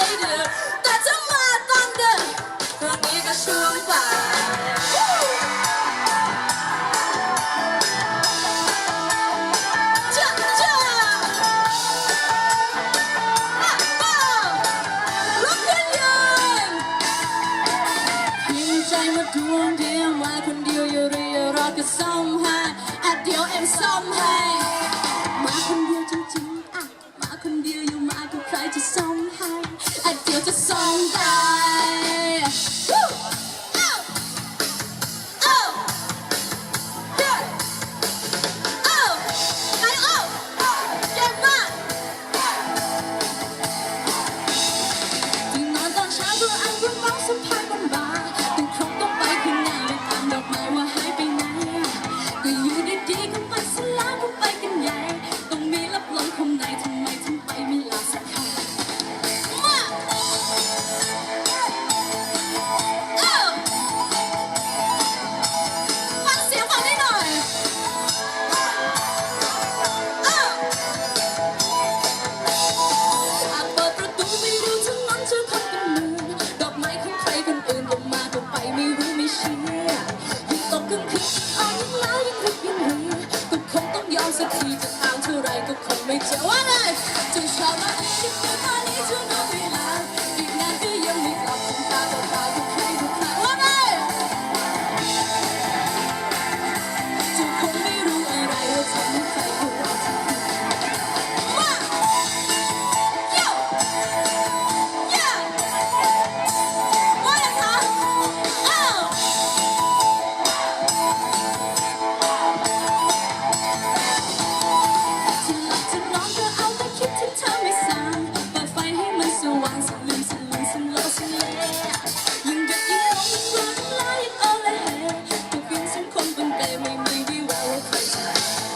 ไม่เดือดแต่จะมาตอนเดิมตรงนี้ก็ช่วงบ่ายดวงเดียวมาคนเดียวอย่เรีรอก็ส้มหาอดเดียวเอ็มส้มหา ยิ่งตกกลคืนอ่อนล้ายังรึกยังเหือกคงต้องยอมสักทีจะถามเท่ไรกคงไม่เจอว่า It may be well worth.